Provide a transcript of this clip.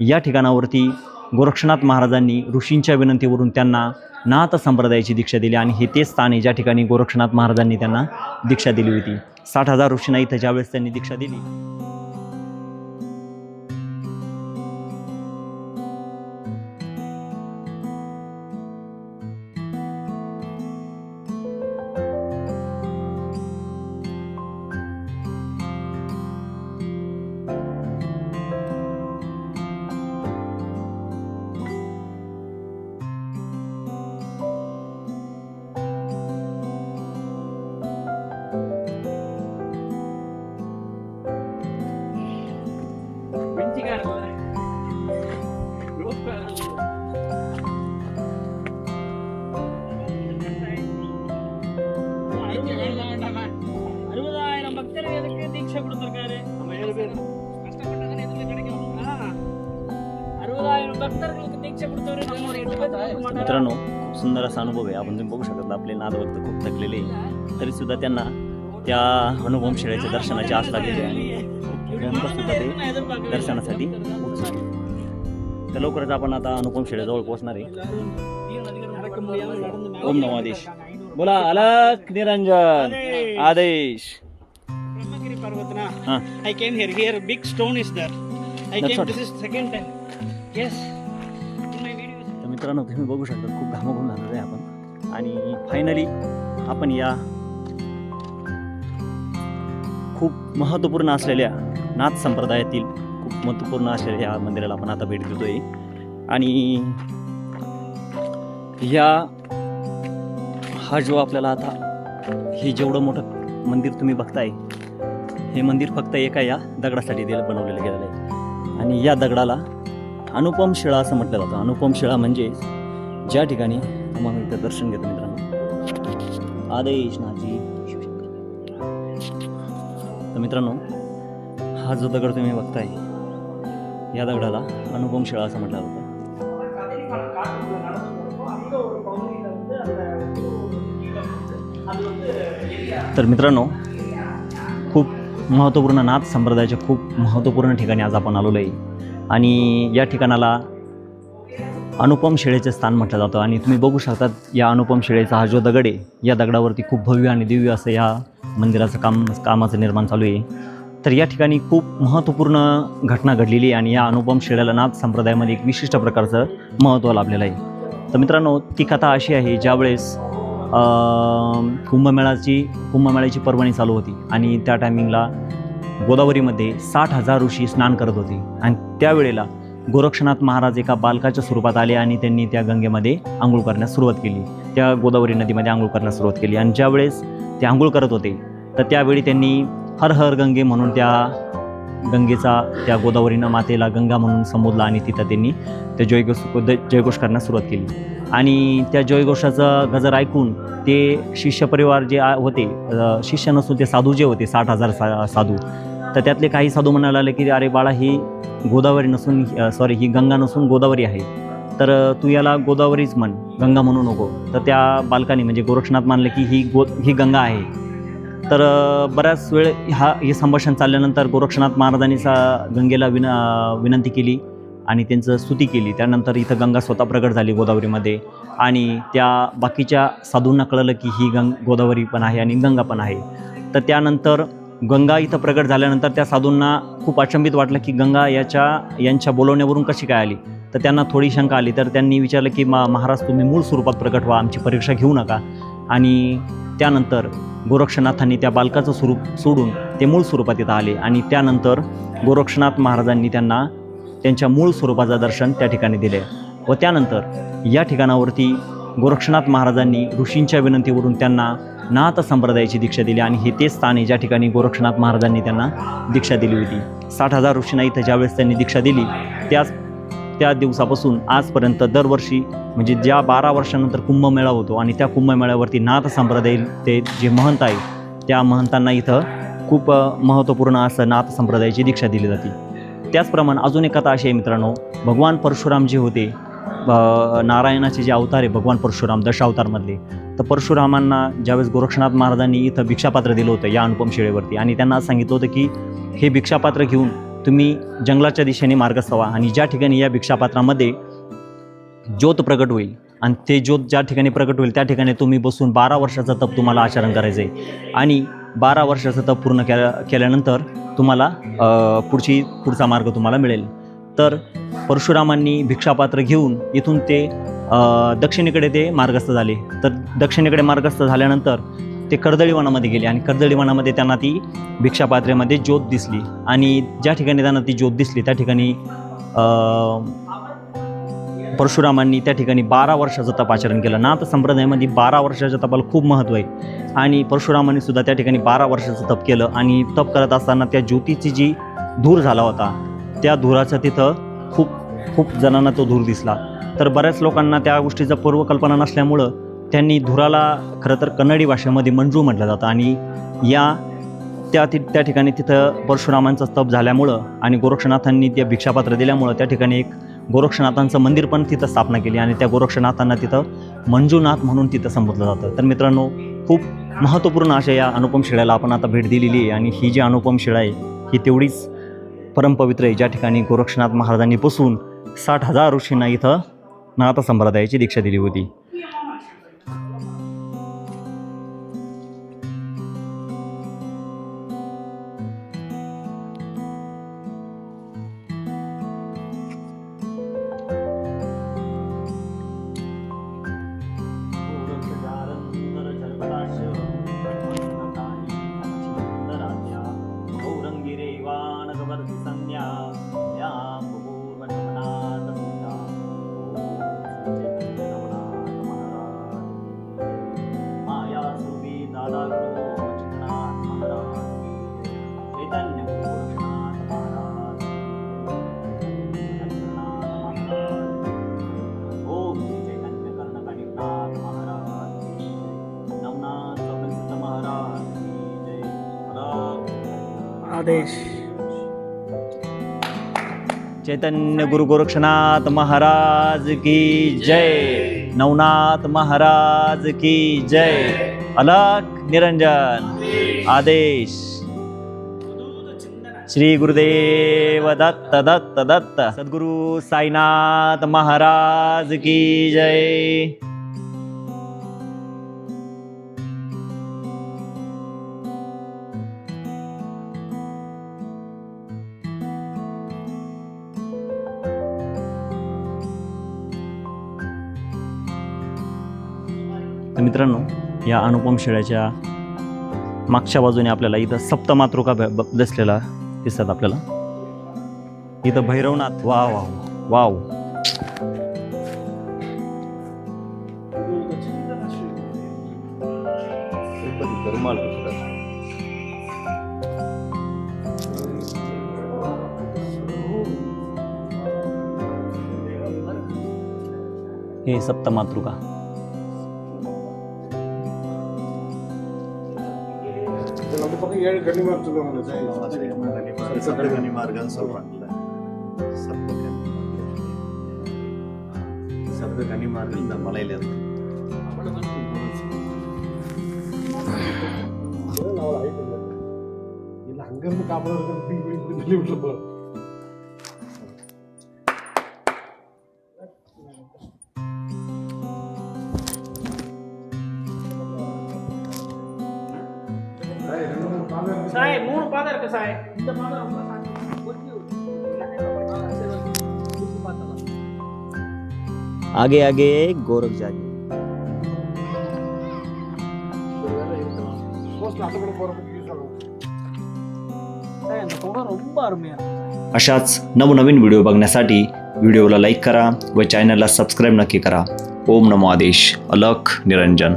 या ठिकाणावरती गोरक्षनाथ महाराजांनी ऋषींच्या विनंतीवरून त्यांना नाथ संप्रदायाची दीक्षा दिली आणि हे तेच स्थान आहे ज्या ठिकाणी गोरक्षनाथ महाराजांनी त्यांना दीक्षा दिली होती. साठ हजार ऋषींना इथं ज्यावेळेस त्यांनी दीक्षा दिली அறுபதாயிரம் பக்தர்களுக்கு தீட்சை கொடுத்திருக்காரு நம்ம ஏழு பேர் ஆ. அறுபதாயிரம் பக்தர்களுக்கு தீட்சை கொடுத்தவரு நம்ம ஒரு எட்டு பேர் கொடுக்க மாட்டாரா? मित्रांनो खूप सुंदर असा अनुभव आहे आपण तुम्ही बघू शकता आपले नादभक्त खूप थकलेले आहे. तरी सुद्धा त्यांना त्या अनुभव शेळ्याच्या दर्शनाची आस लागलेली आहे आणि नंतर सुद्धा ते எதிர்பார்க்கவே दर्शनासाठी उत्सुक आहे. तर लवकरच आपण आता अनुपम शेळेजवळ पोहोचणार आहे நடக்க முடியாம நடந்து மேல ओम नमो आदेश बोला अलक निरंजन आदेश Brahmagiri Parvatana. हा I came here. Here, big stone is there. I That's came. what- This is second time. Yes. In my videos. तर मित्रांनो तुम्ही बघू शकता खूप घामाघूम झालेलो आहे आपण आणि फायनली आपण या खूप महत्त्वपूर्ण असलेल्या नाथ संप्रदायातील खूप महत्त्वपूर्ण असलेल्या या मंदिराला आपण आता भेट देतोय आणि या हा जो आपल्याला आता हे जेवढं मोठं मंदिर तुम्ही बघताय हे मंदिर फक्त एका या दगडासाठी दिलं बनवलेलं गेलेलं आहे. आणि या दगडाला अनुपम शिळा असं म्हटलं जातं. अनुपम शिळा म्हणजे ज्या ठिकाणी मग इथं दर्शन घेतो मित्रांनो. आदेश नाजी तर मित्रांनो हा जो दगड तुम्ही बघताय या दगडाला अनुपम शिळा असं म्हटलं जातं. तर मित्रांनो खूप महत्त्वपूर्ण नाथ संप्रदायाच्या खूप महत्त्वपूर्ण ठिकाणी आज आपण आलेलो आहे. आणि या ठिकाणाला अनुपम शिळेचे स्थान म्हटलं जातं. आणि तुम्ही बघू शकतात या अनुपम शिळेचा हा जो दगड आहे या दगडावरती खूप भव्य आणि दिव्य असं या मंदिराचं काम कामाचं निर्माण चालू आहे. तर या ठिकाणी खूप महत्त्वपूर्ण घटना घडलेली आहे आणि या अनुपम शिळेला नाथ संप्रदायामध्ये एक विशिष्ट प्रकारचं महत्त्व लाभलेलं आहे. तर मित्रांनो ती कथा अशी आहे ज्यावेळेस कुंभमेळाची कुंभमेळ्याची पर्वणी चालू होती. आणि त्या टायमिंगला गोदावरीमध्ये साठ हजार ऋषी स्नान करत होते. आणि त्यावेळेला गोरक्षनाथ महाराज एका बालकाच्या स्वरूपात आले आणि त्यांनी त्या गंगेमध्ये आंघोळ करण्यास सुरुवात केली. त्या गोदावरी नदीमध्ये आंघोळ करण्यास सुरुवात केली. आणि ज्यावेळेस ते आंघोळ करत होते तर त्यावेळी त्यांनी हर हर गंगे म्हणून त्या गंगेचा त्या गोदावरीनं मातेला गंगा म्हणून संबोधला आणि तिथं त्यांनी ते जयघोष जयघोष करण्यास सुरुवात केली. आणि त्या जयघोषाचा गजर ऐकून ते शिष्य परिवार जे आ- होते शिष्य नसून ते साधू जे होते साठ हजार सा साधू. तर त्यातले काही साधू म्हणायला आले की अरे बाळा ही गोदावरी नसून सॉरी ही गंगा नसून गोदावरी आहे. तर तू याला गोदावरीच म्हण गंगा म्हणू नको. तर त्या बालकाने म्हणजे गोरक्षनाथ मानले की ही गो ही गंगा आहे. तर बऱ्याच वेळ हा हे संभाषण चालल्यानंतर गोरक्षनाथ महाराजांनी सा गंगेला विन विनंती केली. आणि त्यांचं स्तुती केली. त्यानंतर इथं गंगा स्वतः प्रगट झाली गोदावरीमध्ये. आणि त्या बाकीच्या साधूंना कळलं की ही गंग गोदावरी पण आहे आणि गंगा पण आहे. तर त्यानंतर गंगा इथं प्रगट झाल्यानंतर त्या साधूंना खूप अचंबित वाटलं की गंगा याच्या यांच्या बोलवण्यावरून कशी काय आली? तर त्यांना थोडी शंका आली. तर त्यांनी विचारलं की मा महाराज तुम्ही मूळ स्वरूपात प्रकट व्हा आमची परीक्षा घेऊ नका. आणि त्यानंतर गोरक्षनाथांनी त्या बालकाचं स्वरूप सोडून ते मूळ स्वरूपात इथं आले. आणि त्यानंतर गोरक्षनाथ महाराजांनी त्यांना त्यांच्या मूळ स्वरूपाचं दर्शन त्या ठिकाणी दिले व त्यानंतर या ठिकाणावरती गोरक्षनाथ महाराजांनी ऋषींच्या विनंतीवरून त्यांना नाथ संप्रदायाची दीक्षा दिली आणि हे तेच स्थान आहे ज्या ठिकाणी गोरक्षनाथ महाराजांनी त्यांना दीक्षा दिली होती. साठ हजार ऋषींना इथं ज्यावेळेस त्यांनी दीक्षा दिली त्याच त्या दिवसापासून आजपर्यंत दरवर्षी म्हणजे ज्या बारा वर्षानंतर कुंभमेळा होतो आणि त्या कुंभमेळ्यावरती नाथ संप्रदाय ते जे महंत आहे त्या महंतांना इथं खूप महत्त्वपूर्ण असं नाथ संप्रदायाची दीक्षा दिली जाते. त्याचप्रमाणे अजून एक कथा अशी आहे मित्रांनो भगवान परशुराम जे होते नारायणाचे जे अवतार आहे भगवान परशुराम दशावतारमधले. तर परशुरामांना ज्यावेळेस गोरक्षनाथ महाराजांनी इथं भिक्षापात्र दिलं होतं या अनुपम शिळेवरती. आणि त्यांना सांगितलं होतं की हे भिक्षापात्र घेऊन तुम्ही जंगलाच्या दिशेने मार्गस्थ व्हा आणि ज्या ठिकाणी या भिक्षापात्रामध्ये ज्योत प्रकट होईल आणि ते ज्योत ज्या ठिकाणी प्रकट होईल त्या ठिकाणी तुम्ही बसून बारा वर्षाचा तप तुम्हाला आचरण करायचं आहे आणि बारा वर्षाचा तप पूर्ण केल्या केल्यानंतर तुम्हाला पुढची पुढचा मार्ग तुम्हाला मिळेल. तर परशुरामांनी भिक्षापात्र घेऊन इथून ते दक्षिणेकडे ते मार्गस्थ झाले. तर दक्षिणेकडे मार्गस्थ झाल्यानंतर ते कर्दळी वनामध्ये गेले आणि कर्दळी वनामध्ये त्यांना ती भिक्षापात्रेमध्ये ज्योत दिसली. आणि ज्या ठिकाणी त्यांना ती ज्योत दिसली त्या ठिकाणी परशुरामांनी त्या ठिकाणी बारा वर्षाचं तपाचरण केलं. नाथ संप्रदायामध्ये बारा वर्षाच्या तपाला खूप महत्त्व आहे. आणि परशुरामांनी सुद्धा त्या ठिकाणी बारा वर्षाचं तप केलं आणि तप करत असताना त्या ज्योतीची जी धूर झाला होता त्या धुराचा तिथं खूप खूप जणांना तो धूर दिसला. तर बऱ्याच लोकांना त्या गोष्टीचा पूर्वकल्पना नसल्यामुळं त्यांनी धुराला खरं तर कन्नडी भाषेमध्ये मंजू म्हटलं जातं. आणि या त्या ति त्या ठिकाणी तिथं परशुरामांचा स्तप झाल्यामुळं आणि गोरक्षनाथांनी त्या भिक्षापात्र दिल्यामुळं त्या ठिकाणी एक गोरक्षनाथांचं मंदिर पण तिथं स्थापना केली आणि त्या गोरक्षनाथांना तिथं मंजूनाथ म्हणून तिथं संबोधलं जातं. तर मित्रांनो खूप महत्त्वपूर्ण अशा या अनुपम शिळ्याला आपण आता भेट दिलेली आहे आणि ही जी अनुपम शिळा आहे ही तेवढीच परमपवित्र आहे. ज्या ठिकाणी गोरक्षनाथ महाराजांनी बसून साठ हजार ऋषींना इथं नाथ संप्रदायाची दीक्षा दिली होती. आदेश. चैतन्य गुरु गोरक्षनाथ महाराज की जय. नवनाथ महाराज की जय. अलक निरंजन. आदेश. श्री गुरुदेव दत्त दत्त दत्त. सद्गुरु साईनाथ महाराज की जय. तर मित्रांनो या अनुपम शेळ्याच्या मागच्या बाजूने आपल्याला इथं सप्तमातृका ब- दिसलेला दिसतात आपल्याला. इथं भैरवनाथ वा वा वाव हे सप्तमातृका ஏழு கண்ணிமா சொல்லுவாங்க கண்ணிமா இருக்கான்னு சொல்றாங்கல்ல சப்த கன்னிமார்கள் இந்த மலையில இருக்கு அங்கிருந்து காப்பதற்கு சொல்லி விட்டு आगे आगे गोरख जागे. अशाच नवनवीन व्हिडिओ बघण्यासाठी व्हिडिओला लाईक करा व चॅनलला सबस्क्राईब नक्की करा. ओम नमो आदेश. अलख निरंजन.